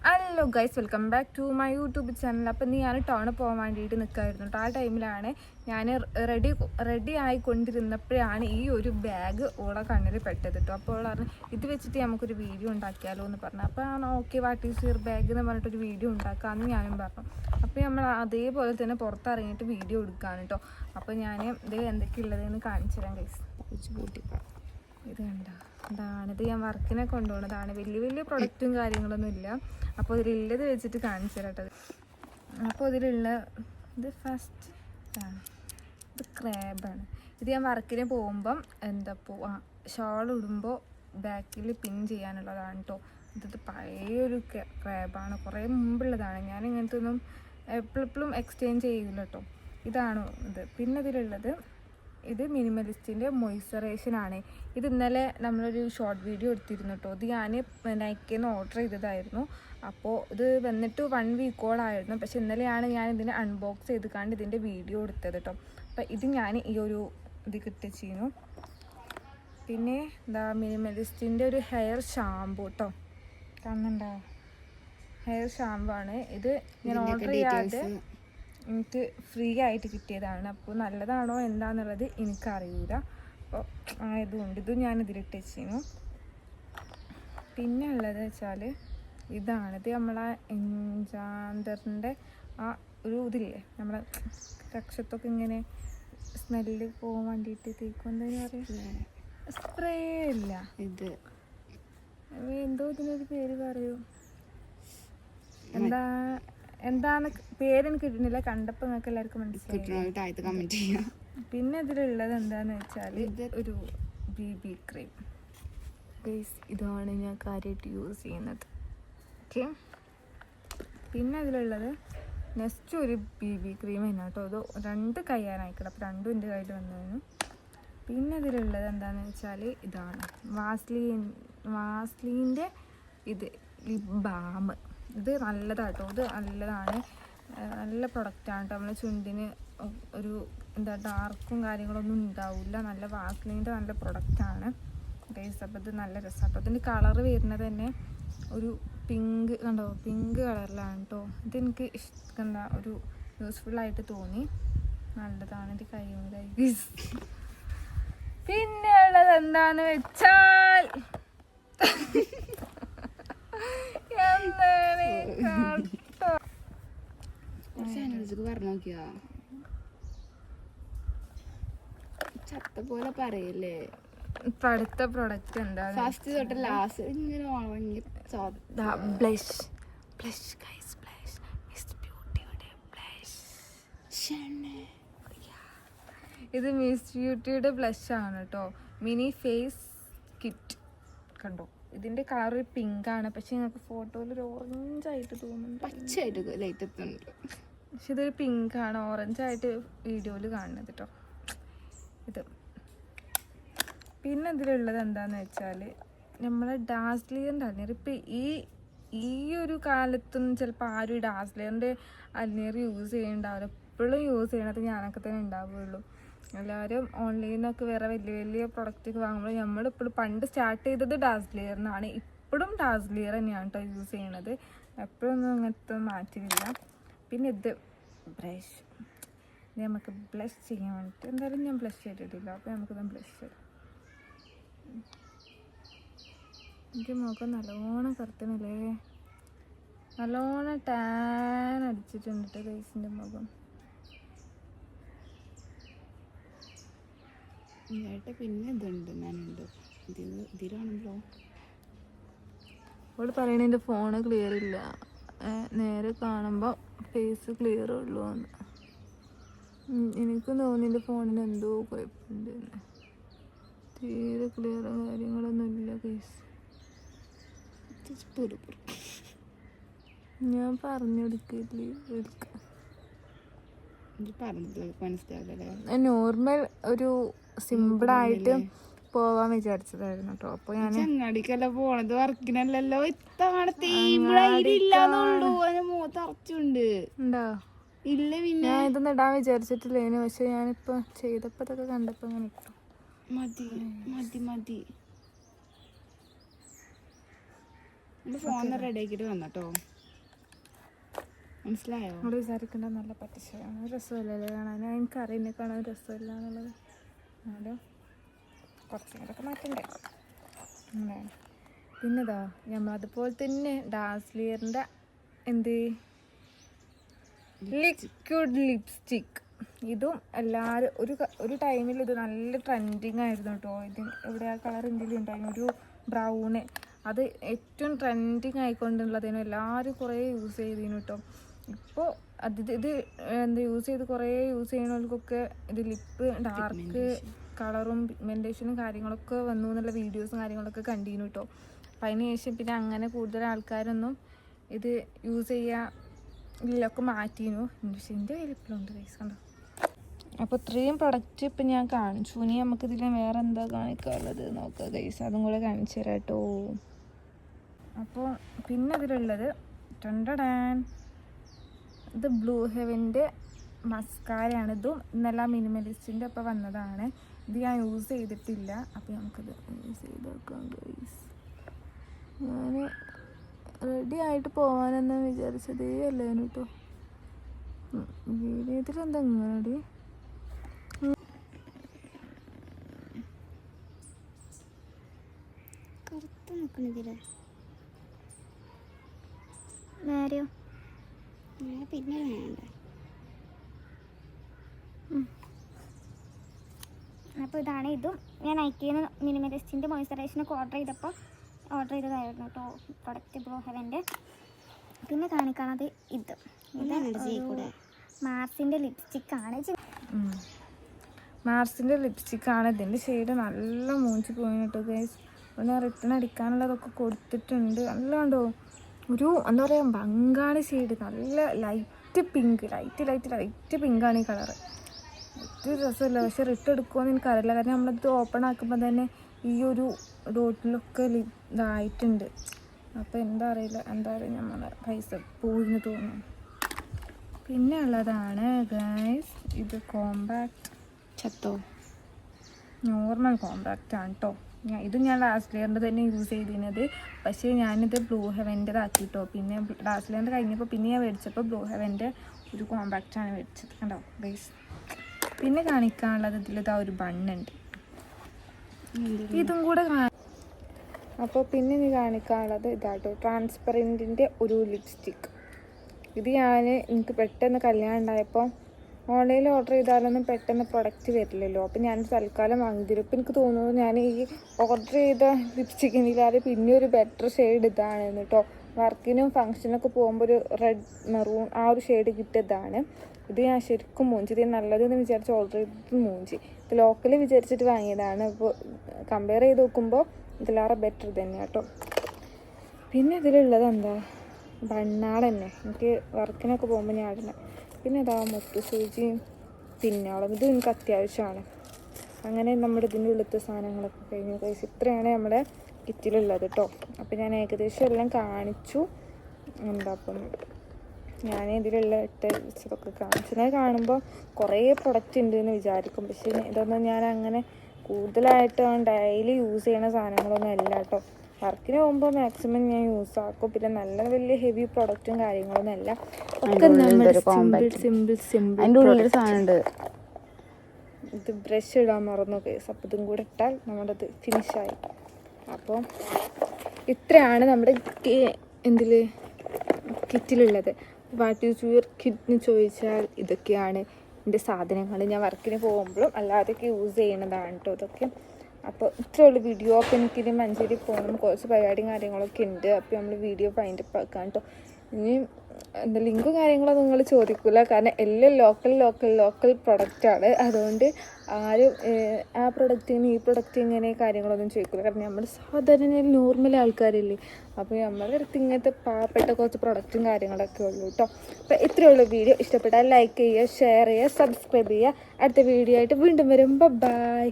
Hello guys welcome back to my YouTube channel അപ്പം ഇന്ന് ഞാൻ ടൗണിൽ പോകാൻ വേണ്ടിയിട്ട് നിൽക്കായിരുന്നു കേട്ടോ ആ ടൈമിലാണ് ഞാൻ റെഡി റെഡി ആയിക്കൊണ്ടിരുന്നപ്പോഴാണ് ഈ ഒരു ബാഗ് ഓളെ കണ്ണിൽ പെട്ടത് കേട്ടോ അപ്പോൾ പറഞ്ഞു ഇത് വെച്ചിട്ട് നമുക്കൊരു വീഡിയോ ഉണ്ടാക്കിയാലോ എന്ന് പറഞ്ഞു. അപ്പോൾ ആണ് okay what is your bag എന്ന് പറഞ്ഞിട്ടൊരു വീഡിയോ ഉണ്ടാക്കാമെന്ന് ഞാനും പറഞ്ഞു. അപ്പോൾ നമ്മൾ അതേപോലെ തന്നെ പുറത്തിറങ്ങിയിട്ട് വീഡിയോ എടുക്കുകയാണ് കേട്ടോ അപ്പോൾ ഞാൻ ഇത് എന്തൊക്കെയുള്ളതെന്ന് കാണിച്ചു തരാം ഗൈസ് ഇത് കണ്ട. ഇതാണിത് ഞാൻ വർക്കിനെ കൊണ്ടുപോകുന്നതാണ് വലിയ വലിയ പ്രൊഡക്റ്റും കാര്യങ്ങളൊന്നും ഇല്ല. അപ്പോൾ ഇതിലുള്ളത് വെച്ചിട്ട് കാണിച്ചു തരട്ടത് അപ്പോൾ ഇതിലുള്ള ഇത് ഫസ്റ്റ് ഇത് ക്രാബാണ് ഇത് ഞാൻ വർക്കിന് പോകുമ്പം എന്താ പോ ആ ഷോൾ ഇടുമ്പോൾ ബാക്കിൽ പിൻ ചെയ്യാനുള്ളതാണ് കേട്ടോ ഇത് പഴയൊരു ക്രാബാണ് കുറേ മുമ്പുള്ളതാണ്. ഞാൻ ഇങ്ങനത്തെ ഒന്നും എപ്പോഴെപ്പോഴും എക്സ്ചേഞ്ച് ചെയ്യില്ല കേട്ടോ ഇതാണ് ഇത്. പിന്നെ ഇതിലുള്ളത് ഇത് മിനിമലിസ്റ്റിന്റെ ആണ് ഇത് ഇന്നലെ നമ്മളൊരു ഷോർട്ട് വീഡിയോ എടുത്തിരുന്നു കേട്ടോ ഇത് ഞാൻ നൈക്കിൽ നിന്ന് ഓർഡർ ചെയ്തതായിരുന്നു. അപ്പോൾ ഇത് വന്നിട്ട് വൺ വീക്കോളായിരുന്നു. പക്ഷെ ഇന്നലെയാണ് ഞാൻ ഇതിനെ അൺബോക്സ് ചെയ്ത് കണ്ട് ഇതിന്റെ വീഡിയോ എടുത്തത് കേട്ടോ അപ്പം ഇത് ഞാൻ ഈ ഒരു ഇത് കിട്ടിച്ചിരുന്നു പിന്നെ എന്താ മിനിമലിസ്റ്റിന്റെ ഒരു ഹെയർ ഷാമ്പു കേട്ടോ കാണുന്നുണ്ടോ? ഹെയർ ഷാമ്പു ആണ്. ഇത് ഞാൻ ഓർഡർ ചെയ്യാതെ എനിക്ക് ഫ്രീ ആയിട്ട് കിട്ടിയതാണ്. അപ്പോൾ നല്ലതാണോ എന്താണെന്നുള്ളത് എനിക്കറിയില്ല അപ്പോൾ ആയതുകൊണ്ട് ഇതും ഞാൻ ഇതിലിട്ട് വെച്ചിരുന്നു പിന്നെ ഉള്ളത് വെച്ചാൽ ഇതാണ്. ഇത് നമ്മളെ എൻജാന്തറിന്റെ ആ ഒരു ഇതില്ലേ? നമ്മളെ രക്ഷത്തൊക്കെ ഇങ്ങനെ സ്മെല്ല് പോകാൻ വേണ്ടിയിട്ട് തീക്കൊണ്ടെന്ന് പറയാം? സ്പ്രേ. ഇല്ല ഇത്. എന്തോ ഇതിനൊരു പേര് പറയൂ. എന്താ എന്താണ് പേര് എനിക്ക് കിട്ടുന്നില്ല. കണ്ടപ്പോൾ നിങ്ങൾക്ക് എല്ലാവർക്കും മനസ്സിലായി. താഴത്ത് ചെയ്യാം. പിന്നെ ഇതിലുള്ളത് എന്താന്ന് വെച്ചാൽ ഒരു ബി ബി ക്രീം ബേസ് ഇതാണ് ഞാൻ കാര്യമായിട്ട് യൂസ് ചെയ്യുന്നത്. ഓക്കെ പിന്നെ അതിലുള്ളത് നെക്സ്റ്റ് ഒരു ബി ബി ക്രീം തന്നെ കേട്ടോ. അത് രണ്ട് കയ്യാനായിക്കട്ടെ അപ്പോൾ രണ്ടും എന്റെ കയ്യിൽ വന്നു പിന്നെ ഇതിലുള്ളത് എന്താണെന്ന് വെച്ചാൽ ഇതാണ്. വാസ്ലീൻ വാസ്ലീന്റെ ഇത് ലിപ് ബാം. ഇത് നല്ലതാട്ടോ. ഇത് നല്ലതാണ്. നല്ല പ്രൊഡക്റ്റാണ് കേട്ടോ നമ്മളെ ചുണ്ടിന് ഒരു എന്താ ഡാർക്കും കാര്യങ്ങളൊന്നും ഉണ്ടാവില്ല നല്ല വാസ്ലിന്റെ നല്ല പ്രൊഡക്റ്റാണ് ഗൈസ് അപ്പോൾ ഇത് നല്ല രസമാണ് കേട്ടോ ഇതിന്റെ കളറ് വരുന്നത് തന്നെ ഒരു പിങ്ക് കണ്ടോ? പിങ്ക് കളറിലാണ് കേട്ടോ ഇതെനിക്ക് ഇഷ്ട എന്താ ഒരു യൂസ്ഫുള്ളായിട്ട് തോന്നി. നല്ലതാണ്. ഇത് കഴിയുന്നതായി ഗൈസ് പിന്നെ ഉള്ളത് എന്താന്ന് വെച്ചാൽ പറഞ്ഞു നോക്കിയാ? ചത്ത പോലെ പറയല്ലേ? ഇപ്പൊ അടുത്ത പ്രൊഡക്റ്റ് എന്താണ് ഫസ്റ്റ് തൊട്ട് ലാസ്റ്റ് ഇങ്ങനെ ഉണങ്ങി blush blush guys blush miss ബ്യൂട്ടിയുടെ blush ഇത് മിസ് ബ്യൂട്ടിയുടെ ബ്ലഷ് ആണ് കേട്ടോ മിനി ഫേസ് കിറ്റ് കണ്ടോ? ഇതിന്റെ കളർ പിങ്ക് ആണ്. പക്ഷെ ഞങ്ങൾക്ക് ഫോട്ടോയിൽ ഒരു ഓറഞ്ച് ആയിട്ട് തോന്നുന്നുണ്ട്. പച്ചയായിട്ട് ലൈറ്റ് എത്തുന്നുണ്ട് പക്ഷെ ഇതൊരു പിങ്ക് ആണ്. ഓറഞ്ച് ആയിട്ട് വീഡിയോയിൽ കാണുന്നത് കേട്ടോ ഇത്. പിന്നെ ഇതിലുള്ളത് എന്താന്ന് വെച്ചാൽ നമ്മളെ ഡാസ്ലിയർ അൽനീർ ഇപ്പം ഈ ഈ ഒരു കാലത്തൊന്നും ചിലപ്പോൾ ആരും ഈ ഡാസ്ലിയറിന്റെ അൽനീർ യൂസ് ചെയ്യുന്നുണ്ടാവില്ല എപ്പോഴും യൂസ് ചെയ്യണത് ഞാനൊക്കെ തന്നെ ഉണ്ടാവുകയുള്ളൂ എല്ലാവരും ഓൺലൈനിൽ നിന്നൊക്കെ വേറെ വലിയ വലിയ പ്രൊഡക്റ്റ് ഒക്കെ വാങ്ങുമ്പോൾ നമ്മളിപ്പോൾ പണ്ട് സ്റ്റാർട്ട് ചെയ്തത് ഡാസ്ലിയറിനാണ് ഇപ്പോഴും ഡാസ്ലിയർ തന്നെയാണ് കേട്ടോ യൂസ് ചെയ്യണത്. എപ്പോഴൊന്നും അങ്ങനത്തെ മാറ്റില്ല പിന്നെ ഇത് ബ്രഷ് ഇത് നമുക്ക് ബ്ലഷ് ചെയ്യാൻ വേണ്ടിയിട്ട് എന്തായാലും ഞാൻ ബ്ലഷ് ചെയ്തിട്ടില്ല. അപ്പോൾ നമുക്കിത് ബ്ലഷ് ചെയ്യാം. എന്റെ മുഖം നല്ലോണം കറുത്തണല്ലേ? നല്ലോണം ടാൻ അടിച്ചിട്ടുണ്ട് ഗൈസിന്റെ മുഖം. ഇതായിട്ട് പിന്നെ ഇതുണ്ട് ഞാനുണ്ട് ഇതിൽ ഇതിലാണല്ലോ. അവൾ പറയണ ഫോണ് ക്ലിയർ ഇല്ല. നേരെ കാണുമ്പോൾ ഫേസ് ക്ലിയർ ഉള്ളൂ എന്ന്. എനിക്ക് തോന്നി എന്റെ ഫോണിന് എന്തോ കുഴപ്പമുണ്ട്. തീരെ ക്ലിയർ കാര്യങ്ങളൊന്നുമില്ല കേസ് പുറു ഞാൻ പറഞ്ഞു കൊടുക്കില്ലേ മനസ്സിലാവില്ലല്ലേ നോർമൽ ഒരു സിമ്പിളായിട്ട് പോവാൻ വിചാരിച്ചതായിരുന്നു കേട്ടോ അപ്പൊ ഞാൻ ചങ്ങാടിക്കല്ല പോണത്? വർക്കിനല്ലല്ലോ. ഇത്തവണ തീവ്രയില്ലാന്നുള്ളൂ അതിന് മൂത്ത് അറച്ചുണ്ട്. ഉണ്ടോ? ഇല്ല പിന്നെ. ഞാൻ ഇതൊന്നും ഇടാൻ വിചാരിച്ചിട്ടില്ലേനു പക്ഷെ ഞാനിപ്പോ ചെയ്തപ്പോൾ ഇതൊക്കെ കണ്ടപ്പോൾ അങ്ങനെ ഇട്ടു. മതി മതി മതി. ഫോൺ റെഡി മനസ്സിലായോ? നമ്മൾ വിചാരിക്കേണ്ട നല്ല പറ്റിശയാണ് രസമില്ലല്ലോ കാണാൻ. എനിക്ക് എന്നെ കാണാൻ രസമില്ല എന്നുള്ളത്. എന്നാലും കുറച്ചും കൂടെ ഒക്കെ മാറ്റണ്ടേ? അങ്ങനെയാണ് പിന്നെതാ നമ്മളതുപോലെ തന്നെ ഡാസ്ലിയറിന്റെ എന്ത്? ലിക്വിഡ് ലിപ്സ്റ്റിക് ഇതും എല്ലാവരും ഒരു ഒരു ടൈമിൽ ഇത് നല്ല ട്രെൻഡിങ് ആയിരുന്നു കേട്ടോ ഇത് ഇവിടെ ആ കളർ എന്തെങ്കിലും ഉണ്ടായിരുന്നു? ഒരു ബ്രൗണ് അത് ഏറ്റവും ട്രെൻഡിങ് ആയിക്കൊണ്ടുള്ളതിനും എല്ലാവരും കുറേ യൂസ് ചെയ്തിരുന്നു കേട്ടോ ഇപ്പോൾ അത് ഇത് എന്താ യൂസ് ചെയ്ത് കുറേ യൂസ് ചെയ്യണവർക്കൊക്കെ ഇത് ലിപ്പ് ഡാർക്ക് കളറും പിഗ്മെന്റേഷനും കാര്യങ്ങളൊക്കെ വന്നു എന്നുള്ള വീഡിയോസും കാര്യങ്ങളൊക്കെ കണ്ടിന്യൂ കേട്ടോ അപ്പം അതിന് ശേഷം പിന്നെ അങ്ങനെ കൂടുതൽ ആൾക്കാരൊന്നും ഇത് യൂസ് ചെയ്യുക ഇതിലൊക്കെ മാറ്റിയിരുന്നു പക്ഷെ എന്റെ കയ്യിൽ ഇപ്പോഴും ഉണ്ട് പൈസ കണ്ടോ? അപ്പോൾ ഇത്രയും പ്രൊഡക്റ്റ് ഇപ്പം ഞാൻ കാണിച്ചു. ഇനി നമുക്കിതിൽ വേറെ എന്താ കാണിക്കാനുള്ളത് നോക്കുക ഗൈസ് അതും കൂടെ കാണിച്ചു തരാം കേട്ടോ അപ്പോൾ പിന്നെ ഇതിലുള്ളത് ടണ്ടടാൻ ഇത് ബ്ലൂ ഹെവന്റെ മസ്കാരയാണ് ഇതും ഇന്നെല്ലാം മിനിമലിസ്റ്റിന്റെ ഒപ്പം വന്നതാണ്. ഇത് ഞാൻ യൂസ് ചെയ്തിട്ടില്ല. അപ്പോൾ നമുക്കിത് യൂസ് ചെയ്ത് നോക്കാം ഗൈസ് ഞാൻ റെഡി ആയിട്ട് പോകാനെന്ന് വിചാരിച്ചതേ അല്ലേനു കേട്ടോ ഇതിലെന്താ ഇങ്ങനെ കറുത്ത് നിൽക്കണിതിൽ നേരെയോ? നേരെ പിന്നെ വേണ്ട. അപ്പോൾ ഇതാണ് ഇതും. ഞാൻ നൈക്കിന്ന് മിനിമലിസ്റ്റിന്റെ മോയ്സ്ചറൈസറിനൊക്കെ ഓർഡർ ചെയ്തപ്പോൾ ഓർഡർ ചെയ്തതായിരുന്നു കേട്ടോ. പ്രൊഡക്റ്റ് ബ്രോ ഹെവന്റെ പിന്നെ കാണിക്കണത് ഇത്. ലിപ്സ്റ്റിക് മാർസിന്റെ ലിപ്സ്റ്റിക്കാണ് മാർസിന്റെ ലിപ്സ്റ്റിക്കാണ് ഇതിന്റെ ഷെയ്ഡ് നല്ല മൂഞ്ചി പോയിട്ടോ ഗൈസ് പിന്നെ റിട്ടേൺ അടിക്കാനുള്ളതൊക്കെ കൊടുത്തിട്ടുണ്ട്. നല്ല കണ്ടോ ഒരു എന്താ പറയുക ബംഗാളി ഷെയ്ഡ് നല്ല light pink light light light പിങ്കാണ് ഈ കളറ് ഒരു രസമില്ല പക്ഷെ റിട്ടേൺ എടുക്കുമെന്ന് എനിക്കറിയില്ല കാരണം നമ്മളിത് ഓപ്പൺ ആക്കുമ്പോൾ തന്നെ ഈ ഒരു ഡോട്ടിലൊക്കെ ഇതായിട്ടുണ്ട്. അപ്പോൾ എന്താ അറിയില്ല എന്താ എന്തായാലും നമ്മളെ പൈസ പോയിന്ന് തോന്നുന്നു. പിന്നെ ഉള്ളതാണ് ഗൈസ് ഇത് കോമ്പാക്ട് ചത്തോ? നോർമൽ കോമ്പാക്റ്റ് ആണ് കേട്ടോ ഇത് ഞാൻ ലാസ്റ്റ് ലെയറിന്റെ തന്നെ യൂസ് ചെയ്തിരുന്നത്. പക്ഷേ ഞാനിത് ബ്ലൂ ഹെവന്റെതാക്കി കേട്ടോ പിന്നെ ലാസ്റ്റ് ലെയറിന്റെ കഴിഞ്ഞപ്പോൾ പിന്നെ ഞാൻ മേടിച്ചപ്പോൾ ബ്ലൂ ഹെവന്റെ ഒരു കോമ്പാക്റ്റ് ആണ് മേടിച്ചത്. കണ്ടോ? ബേസ് പിന്നെ കാണിക്കാനുള്ളത് ഇതിലിതാ ഒരു ബണ്ണുണ്ട് ഇതും കൂടെ അപ്പോൾ പിന്നെ ഇനി കാണിക്കാനുള്ളത് ഇതാട്ടോ. ട്രാൻസ്പെറന്റിന്റെ ഒരു ലിപ്സ്റ്റിക്ക് ഇത് ഞാൻ എനിക്ക് പെട്ടെന്ന് കല്യാണം ഉണ്ടായപ്പോൾ ഓൺലൈനിൽ ഓർഡർ ചെയ്താലൊന്നും പെട്ടെന്ന് പ്രൊഡക്റ്റ് വരില്ലല്ലോ. അപ്പം ഞാൻ തൽക്കാലം വാങ്ങിത്തരും എനിക്ക് തോന്നുന്നു ഞാൻ ഈ ഓർഡർ ചെയ്ത ലിപ്സ്റ്റിക്കിനില്ലാതെ പിന്നെ ഒരു ബെറ്റർ ഷെയ്ഡ് ഇതാണ് കേട്ടോ വർക്കിനും ഫങ്ഷനൊക്കെ പോകുമ്പോൾ ഒരു റെഡ് മെറൂൺ ആ ഒരു ഷെയ്ഡ് കിട്ടിയതാണ്. ഇത് ഞാൻ ശരിക്കും മൂഞ്ചി. ഇത് നല്ലതെന്ന് വിചാരിച്ച് ഓർഡർ ചെയ്തത് മൂഞ്ചി. ഇത് ലോക്കൽ വിചാരിച്ചിട്ട് വാങ്ങിയതാണ്. അപ്പോൾ കമ്പയർ ചെയ്ത് നോക്കുമ്പോൾ ഇതിലേറെ ബെറ്റർ തന്നെ കേട്ടോ പിന്നെ ഇതിലുള്ളത് എന്താ? ബണ്ണാടന്നെ എനിക്ക് വർക്കിനൊക്കെ പോകുമ്പോൾ ഞാൻ ഇടുന്നത് പിന്നെ ഇതാ മുത്തു സൂചിയും പിന്നോളം. ഇതും എനിക്ക് അത്യാവശ്യമാണ്. അങ്ങനെ നമ്മുടെ ഇതിന്റെ ഉള്ളിലത്തെ സാധനങ്ങളൊക്കെ കഴിഞ്ഞു. കഴിച്ച് ഇത്രയാണ് നമ്മുടെ കിറ്റിലുള്ളത് കേട്ടോ അപ്പോൾ ഞാൻ ഏകദേശം എല്ലാം കാണിച്ചു. എന്താ അപ്പം ഞാൻ ഇതിലുള്ള ഇട്ട് വെച്ചതൊക്കെ കാണിച്ചു. ഞാൻ കാണുമ്പോൾ കുറേ പ്രൊഡക്റ്റ് ഉണ്ട് എന്ന് വിചാരിക്കും. പക്ഷേ ഇതൊന്നും ഞാൻ അങ്ങനെ കൂടുതലായിട്ട് ഡെയിലി യൂസ് ചെയ്യണ സാധനങ്ങളൊന്നും അല്ല കേട്ടോ വർക്കിന് പോകുമ്പോൾ മാക്സിമം ഞാൻ യൂസ് ആക്കും. പിന്നെ നല്ല വലിയ ഹെവി പ്രൊഡക്റ്റും കാര്യങ്ങളൊന്നും അല്ല. ഒക്കെ നമ്മൾ സിമ്പിൾ സിമ്പിൾ സിമ്പിൾ അതിന്റെ ഇത് ബ്രഷ് ഇടാൻ മറന്നു കേസ് അപ്പോൾ ഇതും കൂടെ ഇട്ടാൽ നമ്മുടെ ഇത് ഫിനിഷായി അപ്പോൾ ഇത്രയാണ് നമ്മുടെ എന്തിൽ കിറ്റിലുള്ളത് വാട്ട് യൂസ് യുവർ കിറ്റിന് ചോദിച്ചാൽ ഇതൊക്കെയാണ്. എന്റെ സാധനങ്ങൾ. ഞാൻ വർക്കിന് പോകുമ്പോഴും അല്ലാതെയൊക്കെ യൂസ് ചെയ്യണതാണ് കേട്ടോ ഇതൊക്കെ. അപ്പോൾ ഇത്രയുള്ള വീഡിയോ അപ്പോൾ എനിക്കിനി മഞ്ചേരി പോകണം. കുറച്ച് പരിപാടിയും കാര്യങ്ങളൊക്കെ ഉണ്ട്. അപ്പോൾ നമ്മൾ വീഡിയോ ഫൈൻഡപ്പ് ആക്കാം കേട്ടോ ഇനി എന്താ ലിങ്കും കാര്യങ്ങളൊന്നും നിങ്ങൾ ചോദിക്കില്ല കാരണം എല്ലാം ലോക്കൽ ലോക്കൽ ലോക്കൽ പ്രൊഡക്റ്റാണ് അതുകൊണ്ട് ആരും ആ പ്രൊഡക്റ്റിന് ഈ പ്രൊഡക്റ്റ് ഇങ്ങനെ കാര്യങ്ങളൊന്നും ചോദിക്കില്ല കാരണം നമ്മൾ സാധാരണ നോർമൽ ആൾക്കാരില്ലേ. അപ്പോൾ നമ്മുടെ അടുത്ത് ഇങ്ങനത്തെ പാവപ്പെട്ട കുറച്ച് പ്രൊഡക്റ്റും കാര്യങ്ങളൊക്കെ ഉള്ളൂ കേട്ടോ അപ്പോൾ ഇത്രയുള്ള വീഡിയോ ഇഷ്ടപ്പെട്ടാൽ ലൈക്ക് ചെയ്യുക ഷെയർ ചെയ്യുക സബ്സ്ക്രൈബ് ചെയ്യുക. അടുത്ത വീഡിയോ ആയിട്ട് വീണ്ടും വരും. ബൈ